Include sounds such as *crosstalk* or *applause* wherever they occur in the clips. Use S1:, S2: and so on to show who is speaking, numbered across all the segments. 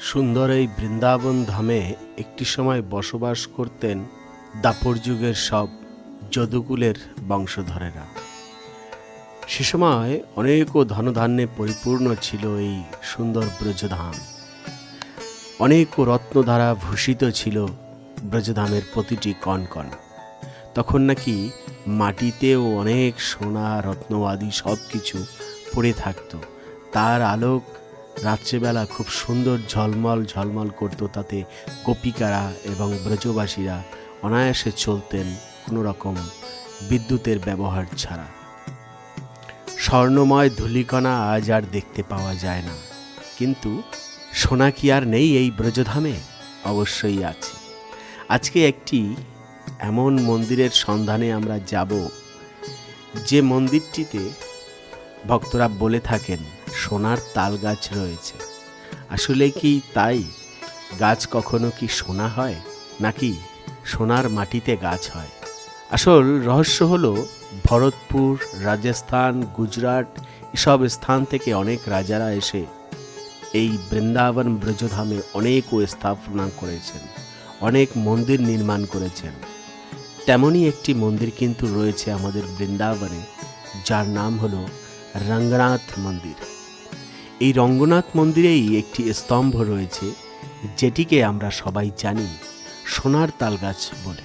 S1: সুন্দর এই বৃন্দাবন ধামে একটি সময় বসবাস করতেন দাপর যুগের সব যদুকুলের বংশধরেরা। সে সময় অনেক ও ধনধান্যে পরিপূর্ণ ছিল এই সুন্দর ব্রজধাম। অনেক ও রত্ন দ্বারা ভূষিত ছিল ব্রজধামের প্রতিটি কণ তখন নাকি মাটিতেও অনেক সোনা রত্ন আদি সব কিছু পড়ে থাকতো। তার আলোক রাত্রেবেলা খুব সুন্দর ঝলমল ঝলমল করতো তাতে গোপিকারা এবং ব্রজবাসীরা। অনায়াসে চলতেন কোনো রকম বিদ্যুতের ব্যবহার ছাড়া। স্বর্ণময় ধূলিকণা আজ আর দেখতে পাওয়া যায় না। কিন্তু সোনা কি আর নেই এই ব্রজধামে? অবশ্যই আছে। আজকে একটি এমন মন্দিরের সন্ধানে আমরা যাব, যে মন্দিরটিতে ভক্তরা বলে থাকেন, সোনার তাল গাছ রয়েছে। আসলে কি তাই? গাছ কখনো কি সোনা হয়, নাকি সোনার মাটিতে গাছ হয়? আসল রহস্য হলো, ভরতপুর, রাজস্থান, গুজরাট এসব স্থান থেকে অনেক রাজারা এসে এই বৃন্দাবন ব্রজধামে অনেক স্থাপনা করেছেন, অনেক মন্দির নির্মাণ করেছেন। তেমনই একটি মন্দির কিন্তু রয়েছে আমাদের বৃন্দাবনে, যার নাম হলো রঙ্গনাথ মন্দির। এই রঙ্গনাথ মন্দিরেই একটি স্তম্ভ রয়েছে, যেটিকে আমরা সবাই জানি সোনার তালগাছ বলে।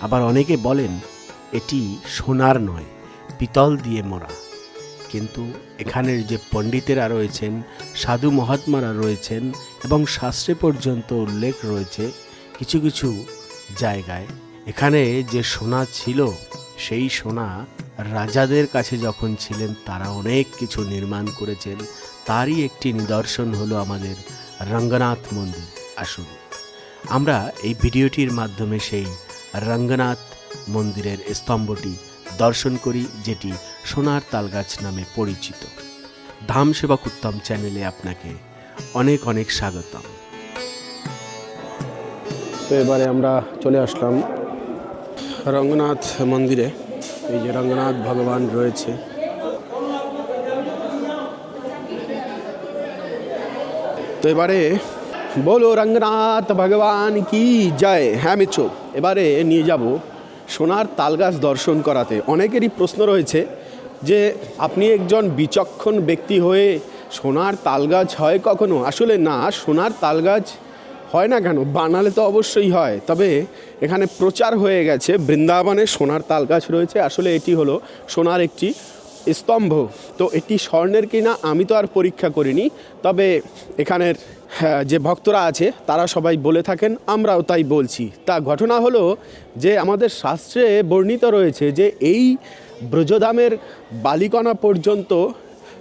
S1: আবার অনেকে বলেন, এটি সোনার নয়, পিতল দিয়ে মোড়া। কিন্তু এখানের যে পণ্ডিতেরা রয়েছেন, সাধু মহাত্মারা রয়েছেন এবং শাস্ত্রে পর্যন্ত উল্লেখ রয়েছে কিছু কিছু জায়গায়, এখানে যে সোনা ছিল, সেই সোনা রাজাদের কাছে যখন ছিলেন, তারা অনেক কিছু নির্মাণ করেছেন। তারই একটি নিদর্শন হলো আমাদের রঙ্গনাথ মন্দির। আসুন, আমরা এই ভিডিওটির মাধ্যমে সেই রঙ্গনাথ মন্দিরের স্তম্ভটি দর্শন করি, যেটি সোনার তালগাছ নামে পরিচিত। ধাম সেবক উত্তম চ্যানেলে আপনাকে অনেক অনেক স্বাগতম। তো এবারে আমরা চলে আসলাম রঙ্গনাথ মন্দিরে। এই যে রঙ্গনাথ ভগবান রয়েছে। তো এবারে বলো রঙ্গনাথ ভগবান কি জয়? হ্যাঁ মিত্র এবারে নিয়ে যাব সোনার তালগাছ দর্শন করাতে। অনেকেরই প্রশ্ন রয়েছে যে আপনি একজন বিচক্ষণ ব্যক্তি হয়ে সোনার তালগাছ হয় কখনো? আসলে না, সোনার তালগাছ হয় না কেন? বানালে তো অবশ্যই হয়। তবে এখানে প্রচার হয়ে গেছে বৃন্দাবনে সোনার তাল গাছ রয়েছে। আসলে এটি হলো সোনার একটি স্তম্ভ। তো এটি স্বর্ণের কিনা আমি তো আর পরীক্ষা করিনি। তবে এখানের হ্যাঁ, যে ভক্তরা আছে তারা সবাই বলে থাকেন আমরাও তাই বলছি। তা ঘটনা হলো যে আমাদের শাস্ত্রে বর্ণিত রয়েছে যে এই ব্রজধামের বালিকণা পর্যন্ত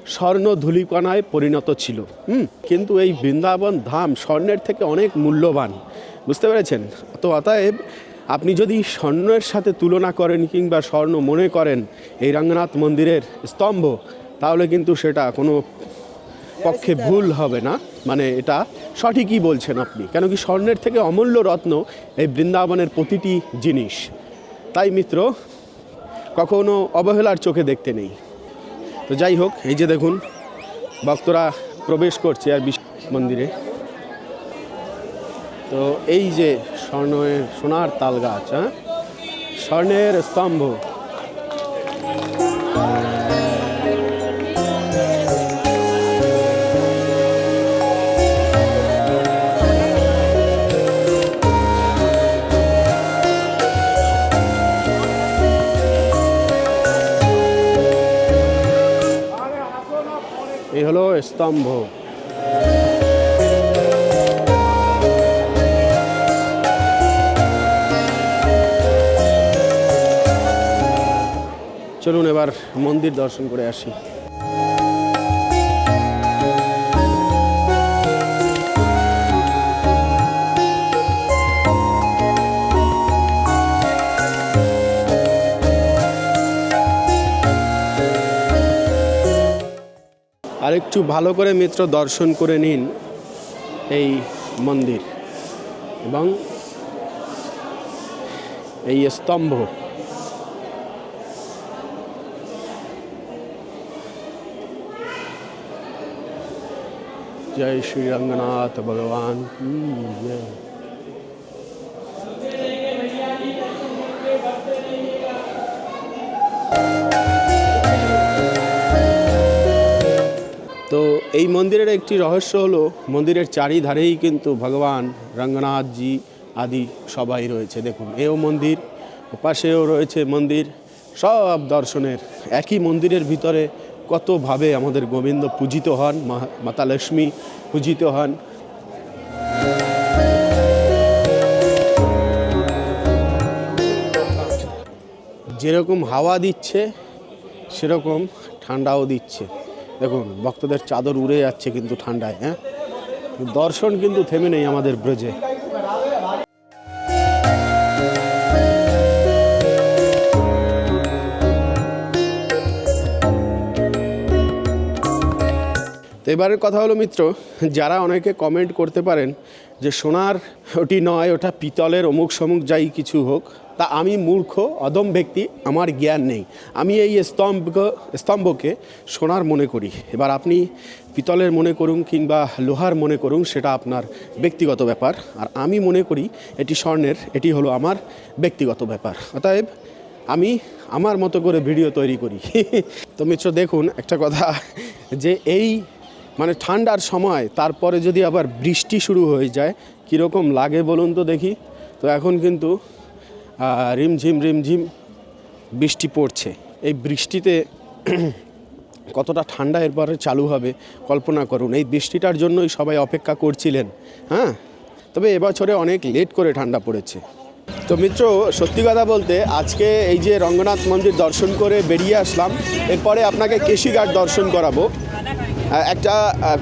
S1: স্বর্ণ ধূলিকণায় পরিণত ছিল। হুম? কিন্তু এই বৃন্দাবন ধাম স্বর্ণের থেকে অনেক মূল্যবান। বুঝতে পেরেছেন? তো অতএব আপনি যদি স্বর্ণের সাথে তুলনা করেন কিংবা স্বর্ণ মনে করেন এই রঙ্গনাথ মন্দিরের স্তম্ভ, তাহলে কিন্তু সেটা কোনো পক্ষে ভুল হবে না। মানে এটা সঠিকই বলছেন আপনি। কেন কি স্বর্ণের থেকে অমূল্য রত্ন এই বৃন্দাবনের প্রতিটি জিনিস। তাই মিত্র, কখনো অবহেলার চোখে দেখতে নেই। তো যাই হোক, এই যে দেখুন, ভক্তরা প্রবেশ করছে আর বিশ্ব মন্দিরে। তো এই যে স্বর্ণের, সোনার তাল গাছ হ্যাঁ? স্বর্ণের স্তম্ভ। হলো স্তম্ভ। চলুন এবার মন্দির দর্শন করে আসি। আরেকটু ভালো করে মিত্র দর্শন করে নিন এই মন্দির এবং এই স্তম্ভ।
S2: জয় শ্রী রঙ্গনাথ ভগবান। জয়। এই মন্দিরের একটি রহস্য হলো, মন্দিরের চারিধারেই কিন্তু ভগবান রঙ্গনাথজি আদি সবাই রয়েছে। দেখুন, এও মন্দির পাশেও রয়েছে মন্দির। সব দর্শনের একই মন্দিরের ভিতরে কতভাবে আমাদের গোবিন্দ পূজিত হন মাতা লক্ষ্মী পূজিত হন। যেরকম হাওয়া দিচ্ছে, সেরকম ঠান্ডাও দিচ্ছে। দেখুন, ভক্তদের চাদর উড়ে যাচ্ছে কিন্তু ঠান্ডায় হ্যাঁ? দর্শন কিন্তু থেমে নেই আমাদের ব্রজে। এবারের কথা হলো মিত্র, যারা অনেকে কমেন্ট করতে পারেন যে, সোনার ওটি নয়, ওটা পিতলের অমুক সমুক যাই কিছু হোক তা আমি মূর্খ অদম ব্যক্তি, আমার জ্ঞান নেই। আমি এই স্তম্ভ স্তম্ভকে সোনার মনে করি। এবার আপনি পিতলের মনে করুন কিংবা লোহার মনে করুন, সেটা আপনার ব্যক্তিগত ব্যাপার। আর আমি মনে করি এটি স্বর্ণের, এটি হলো আমার ব্যক্তিগত ব্যাপার। অতএব আমি আমার মতো করে ভিডিও তৈরি করি। *laughs* তো মিত্র, দেখুন একটা কথা, যে এই মানে ঠান্ডার সময়, তারপরে যদি আবার বৃষ্টি শুরু হয়ে যায়, কীরকম লাগে বলুন তো দেখি। তো এখন কিন্তু রিমঝিম রিমঝিম বৃষ্টি পড়ছে। এই বৃষ্টিতে *clears throat* কতটা ঠান্ডা এরপরে চালু হবে কল্পনা করুন। এই বৃষ্টিটার জন্যই সবাই অপেক্ষা করছিলেন হ্যাঁ? তবে এবছরে অনেক লেট করে ঠান্ডা পড়েছে। তো মিত্র, সত্যি কথা বলতে আজকে এই যে রঙ্গনাথ মন্দির দর্শন করে বেরিয়ে আসলাম, এরপরে আপনাকে কেশিঘাট দর্শন করাবো। একটা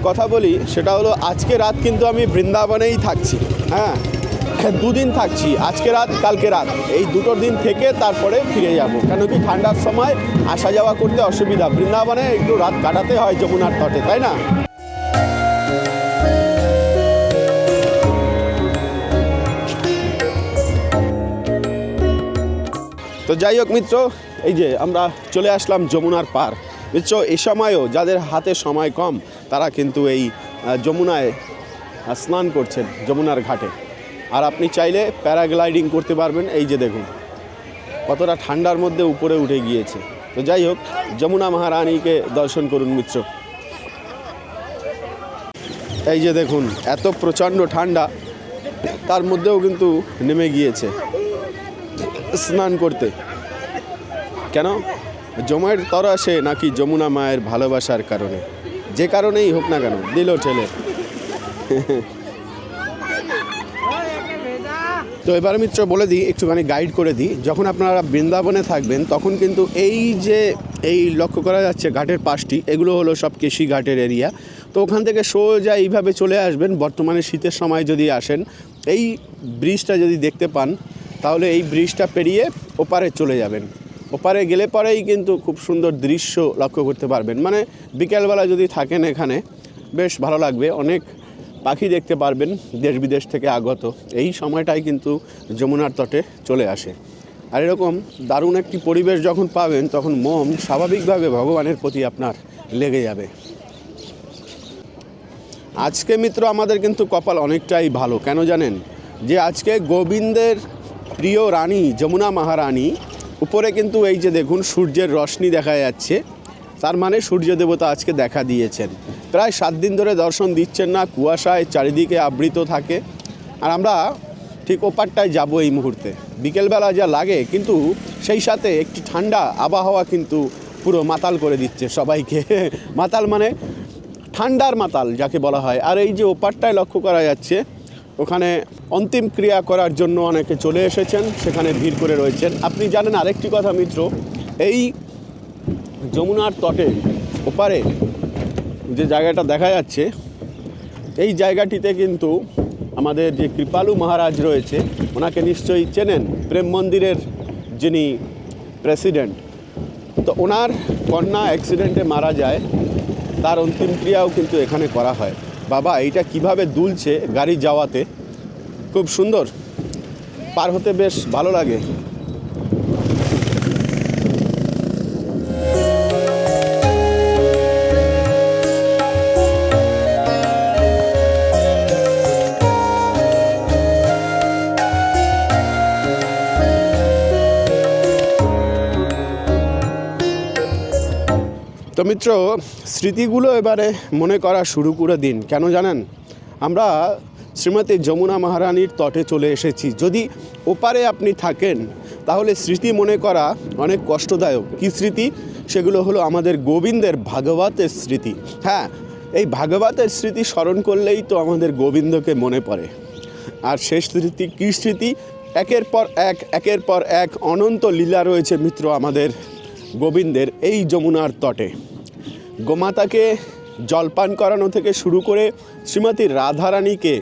S2: কথা বলি, সেটা হলো আজকে রাত কিন্তু আমি বৃন্দাবনেই থাকছি হ্যাঁ? দুদিন থাকছি, আজকে রাত, কালকে রাত। এই দুটো দিন থেকে তারপরে ফিরে যাব। কেন কি ঠান্ডার সময় আসা যাওয়া করতে অসুবিধা। বৃন্দাবনে একটু রাত কাটাতে হয় যমুনার তটে, তাই না? তো যাই হোক মিত্র, এই যে আমরা চলে আসলাম যমুনার পার। মিত্র এই সময়ও যাদের হাতে সময় কম, তারা কিন্তু এই যমুনায় স্নান করছেন, যমুনার ঘাটে। আর আপনি চাইলে প্যারাগ্লাইডিং করতে পারবেন। এই যে দেখুন, কতটা ঠান্ডার মধ্যে উপরে উঠে গিয়েছে। তো যাই হোক, যমুনা মহারানীকে দর্শন করুন মিত্র। এই যে দেখুন, এত প্রচণ্ড ঠান্ডা, তার মধ্যেও কিন্তু নেমে গিয়েছে স্নান করতে। কেন? জমায়ের তরাসে নাকি যমুনা মায়ের ভালোবাসার কারণে। যে কারণেই হোক না কেন, দিল ঠেলে। *laughs* তো এবার মিত্র, বলে দিই, একটুখানি গাইড করে দিই। যখন আপনারা বৃন্দাবনে থাকবেন, তখন কিন্তু এই যে, এই লক্ষ্য করা যাচ্ছে ঘাটের পাশটি, এগুলো হলো সব কেশি ঘাটের এরিয়া তো ওখান থেকে সোজা এইভাবে চলে আসবেন, বর্তমানে শীতের সময় যদি আসেন। এই ব্রিজটা যদি দেখতে পান, তাহলে এই ব্রিজটা পেরিয়ে ওপারে চলে যাবেন। ওপারে গেলে পরেই কিন্তু খুব সুন্দর দৃশ্য লক্ষ্য করতে পারবেন। মানে বিকেলবেলা যদি থাকেন এখানে, বেশ ভালো লাগবে। অনেক পাখি দেখতে পারবেন দেশ বিদেশ থেকে আগত। এই সময়টাই কিন্তু যমুনার তটে চলে আসে। আর এরকম দারুণ একটি পরিবেশ যখন পাবেন, তখন মন স্বাভাবিকভাবে ভগবানের প্রতি আপনার লেগে যাবে। আজকে মিত্র, আমাদের কিন্তু কপাল অনেকটাই ভালো। কেন জানেন? যে আজকে গোবিন্দের প্রিয় রানী, যমুনা মহারানী, উপরে কিন্তু এই যে দেখুন সূর্যের রশ্মি দেখা যাচ্ছে। তার মানে সূর্য দেবতা আজকে দেখা দিয়েছেন। প্রায় সাত দিন ধরে দর্শন দিচ্ছেন না, কুয়াশায় চারিদিকে আবৃত থাকে। আর আমরা ঠিক ওপারটায় যাব এই মুহূর্তে। বিকেলবেলা যা লাগে, কিন্তু সেই সাথে একটি ঠান্ডা আবহাওয়া কিন্তু পুরো মাতাল করে দিচ্ছে সবাইকে। *laughs* মাতাল মানে ঠান্ডার মাতাল যাকে বলা হয়। আর এই যে ওপারটায় লক্ষ্য করা যাচ্ছে, ওখানে অন্তিম ক্রিয়া করার জন্য অনেকে চলে এসেছেন, সেখানে ভিড় করে রয়েছেন। আপনি জানেন আরেকটি কথা মিত্র, এই যমুনার তটে ওপারে যে জায়গাটা দেখা যাচ্ছে, এই জায়গাটিতে কিন্তু আমাদের যে কৃপালু মহারাজ রয়েছে, ওনাকে নিশ্চয়ই চেনেন প্রেম মন্দিরের যিনি প্রেসিডেন্ট। তো ওনার কন্যা অ্যাক্সিডেন্টে মারা যায়, তার অন্তিম ক্রিয়াও কিন্তু এখানে করা হয়। বাবা, এইটা কীভাবে দুলছে গাড়ি যাওয়াতে? খুব সুন্দর। পার হতে বেশ ভালো লাগে। তো মিত্র, স্মৃতিগুলো এবারে মনে করা শুরু করে দিন। কেন জানেন? আমরা শ্রীমতী যমুনা মহারানীর তটে চলে এসেছি। যদি ওপারে আপনি থাকেন, তাহলে স্মৃতি মনে করা অনেক কষ্টদায়ক। কী স্মৃতি? সেগুলো হলো আমাদের গোবিন্দের ভাগবতের স্মৃতি। হ্যাঁ এই ভাগবতের স্মৃতি স্মরণ করলেই তো আমাদের গোবিন্দকে মনে পড়ে। আর শেষ স্মৃতি, কী স্মৃতি? একের পর এক, একের পর এক অনন্ত লীলা রয়েছে মিত্র আমাদের। গোবিন্দের এই যমুনার তটে। গোমাতাকে জলপান করানো থেকে শুরু করে শ্রীমতী রাধারানীকে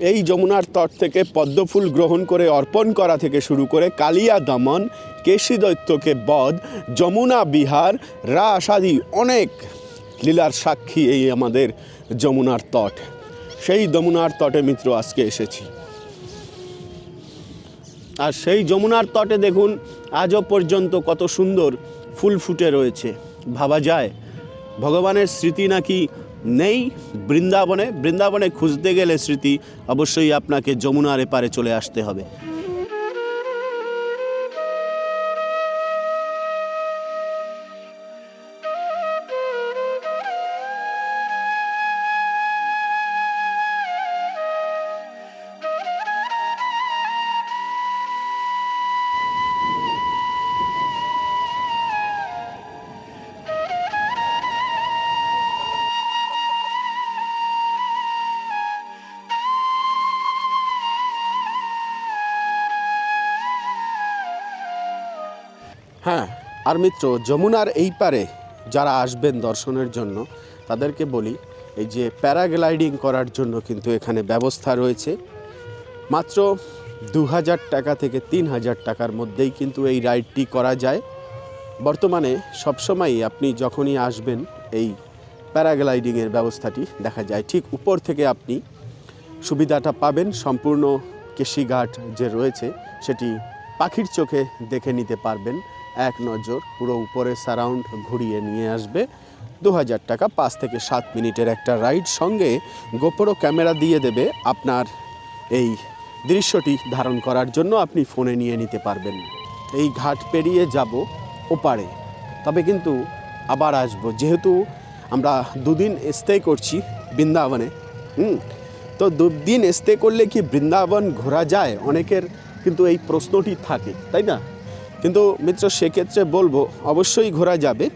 S2: এই যমুনার তট থেকে পদ্মফুল গ্রহণ করে অর্পণ করা থেকে শুরু করে কালিয়া দমন, কেশী দৈত্যকে বধ, যমুনা বিহার, রাস আদি অনেক লীলার সাক্ষী এই আমাদের যমুনার তট। সেই যমুনার তটে মিত্র, আজকে এসেছি। আর সেই যমুনার তটে দেখুন আজও পর্যন্ত কত সুন্দর ফুল ফুটে রয়েছে। ভাবা যায়, ভগবানের স্মৃতি নাকি নেই বৃন্দাবনে? বৃন্দাবনে খুঁজতে গেলে স্মৃতি অবশ্যই আপনাকে যমুনার এপারে চলে আসতে হবে। হ্যাঁ আর মিত্র, যমুনার এই পারে যারা আসবেন দর্শনের জন্য, তাদেরকে বলি, এই যে প্যারাগ্লাইডিং করার জন্য কিন্তু এখানে ব্যবস্থা রয়েছে। মাত্র দু হাজার টাকা থেকে তিন হাজার টাকার মধ্যেই কিন্তু এই রাইডটি করা যায়। বর্তমানে সবসময়ই আপনি যখনই আসবেন, এই প্যারাগ্লাইডিংয়ের ব্যবস্থাটি দেখা যায়। ঠিক উপর থেকে আপনি সুবিধাটা পাবেন, সম্পূর্ণ কেশিঘাট যে রয়েছে, সেটি পাখির চোখে দেখে নিতে পারবেন। এক নজর পুরো উপরে সারাউন্ড ঘুরিয়ে নিয়ে আসবে। দু হাজার টাকা পাঁচ থেকে সাত মিনিটের একটা রাইড সঙ্গে গোপরো ক্যামেরা দিয়ে দেবে আপনার এই দৃশ্যটি ধারণ করার জন্য আপনি ফোনে নিয়ে নিতে পারবেন। এই ঘাট পেরিয়ে যাব ওপারে। তবে কিন্তু আবার আসব, যেহেতু আমরা দুদিন স্টে করছি বৃন্দাবনে। হুম, তো দুদিন স্টে করলে কি বৃন্দাবন ঘোরা যায়? অনেকের কিন্তু এই প্রশ্নটি থাকে, তাই না? কিন্তু মিত্র, সেক্ষেত্রে বলব, অবশ্যই ঘোরা যাবে।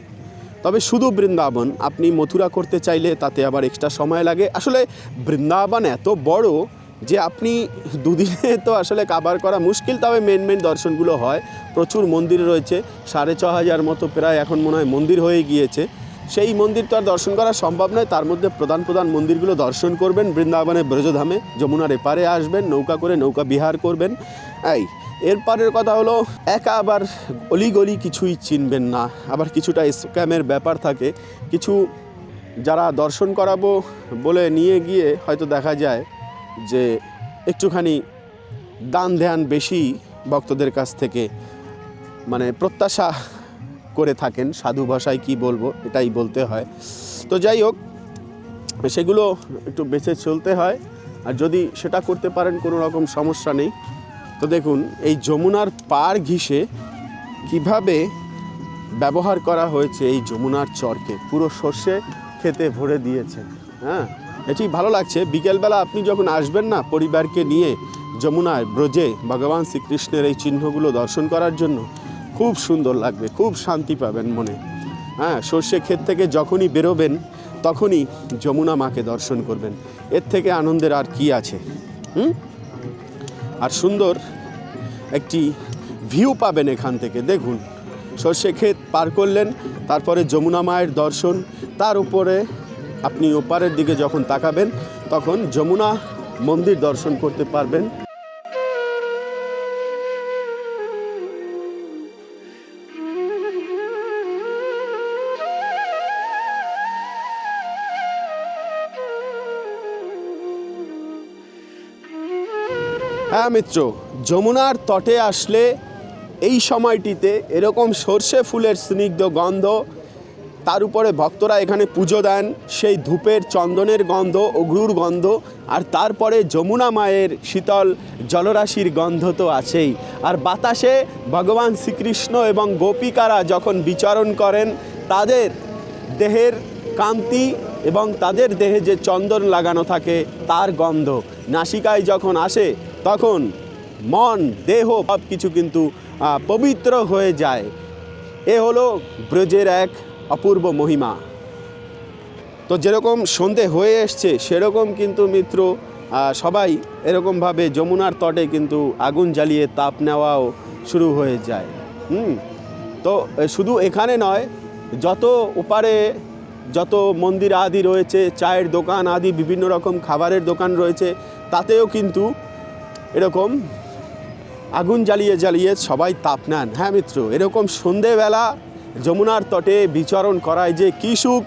S2: তবে শুধু বৃন্দাবন, আপনি মথুরা করতে চাইলে তাতে আবার এক্সট্রা সময় লাগে। আসলে বৃন্দাবন এত বড় যে আপনি দুদিনে তো আসলে কাবার করা মুশকিল, তবে মেন মেন দর্শনগুলো হয়। প্রচুর মন্দির রয়েছে, সাড়ে ছ হাজার মতো প্রায় এখন মনে হয় মন্দির হয়ে গিয়েছে। সেই মন্দির তো আর দর্শন করা সম্ভব নয়, তার মধ্যে প্রধান প্রধান মন্দিরগুলো দর্শন করবেন। বৃন্দাবনে ব্রজধামে যমুনার এপারে আসবেন, নৌকা করে নৌকা বিহার করবেন। এই এরপরের কথা হলো, একা আবার অলিগলি কিছুই চিনবেন না। আবার কিছুটা স্ক্যামের ব্যাপার থাকে। কিছু যারা দর্শন করাবো বলে নিয়ে গিয়ে হয়তো দেখা যায় যে, একটুখানি দান ধ্যান বেশি ভক্তদের কাছ থেকে। মানে প্রত্যাশা করে থাকেন, সাধু ভাষায় কি বলব এটাই বলতে হয়। তো যাই হোক, সেগুলো একটু বেঁচে চলতে হয়। আর যদি সেটা করতে পারেন, কোনো রকম সমস্যা নেই। তো দেখুন, এই যমুনার পার ঘিসে কীভাবে ব্যবহার করা হয়েছে এই যমুনার চরকে? পুরো সর্ষে খেতে ভরে দিয়েছে হ্যাঁ? এটি ভালো লাগছে। বিকেলবেলা আপনি যখন আসবেন না পরিবারকে নিয়ে যমুনায় ব্রজে ভগবান শ্রীকৃষ্ণের এই চিহ্নগুলো দর্শন করার জন্য, খুব সুন্দর লাগবে, খুব শান্তি পাবেন মনে। হ্যাঁ সর্ষে ক্ষেত থেকে যখনই বেরোবেন, তখনই যমুনা মাকে দর্শন করবেন। এর থেকে আনন্দের আর কি আছে? হুম? আর সুন্দর একটি ভিউ পাবেন এখান থেকে। দেখুন, সর্ষে ক্ষেত পার করলেন, তারপরে যমুনা মায়ের দর্শন, তার উপরে আপনি ওপারের দিকে যখন তাকাবেন, তখন যমুনা মন্দির দর্শন করতে পারবেন। মিত্র যমুনার তটে আসলে এই সময়টিতে এরকম সর্ষে ফুলের স্নিগ্ধ গন্ধ, তার উপরে ভক্তরা এখানে পুজো দেন, সেই ধূপের চন্দনের গন্ধ অগ্রুর গন্ধ, আর তারপরে যমুনা মায়ের শীতল জলরাশির গন্ধ তো আছেই। আর বাতাসে ভগবান শ্রীকৃষ্ণ এবং গোপিকারা যখন বিচরণ করেন, তাদের দেহের কান্তি এবং তাদের দেহে যে চন্দন লাগানো থাকে, তার গন্ধ। নাসিকায় যখন আসে তখন মন, দেহ সব কিছু কিন্তু পবিত্র হয়ে যায়। এ হলো ব্রজের এক অপূর্ব মহিমা। তো যেরকম সন্ধে হয়ে এসছে, সেরকম কিন্তু মিত্র সবাই এরকমভাবে যমুনার তটে কিন্তু আগুন জ্বালিয়ে তাপ নেওয়াও শুরু হয়ে যায়। হুম? তো শুধু এখানে নয়, যত ওপারে যত মন্দির আদি রয়েছে, চায়ের দোকান আদি, বিভিন্ন রকম খাবারের দোকান রয়েছে, তাতেও কিন্তু এরকম আগুন জ্বালিয়ে জ্বালিয়ে সবাই তাপ নেন। হ্যাঁ মিত্র, এরকম সন্ধেবেলা যমুনার তটে বিচরণ করায় যে কী সুখ।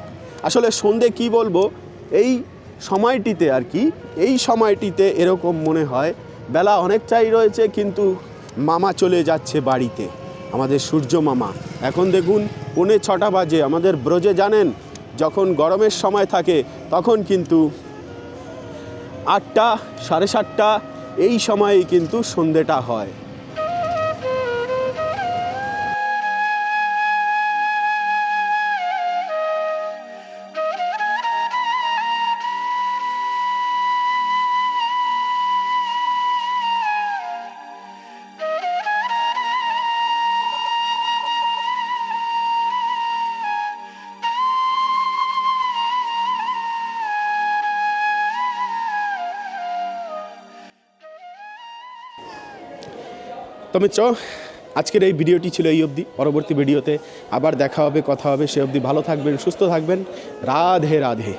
S2: আসলে সন্ধে কি বলব? এই সময়টিতে আর কি, এই সময়টিতে এরকম মনে হয়, বেলা অনেকটাই রয়েছে কিন্তু মামা চলে যাচ্ছে বাড়িতে, আমাদের সূর্য মামা। এখন দেখুন, পৌনে ছটা বাজে, আমাদের ব্রজে জানেন, যখন গরমের সময় থাকে, তখন কিন্তু আটটা, সাড়ে সাতটা এই সময়েই কিন্তু সন্ধেটা হয়। তো মিত্র, আজকের এই ভিডিওটি ছিল এই অবধি। পরবর্তী ভিডিওতে আবার দেখা হবে, কথা হবে, সে অবধি ভালো থাকবেন, সুস্থ থাকবেন। রাধে রাধে।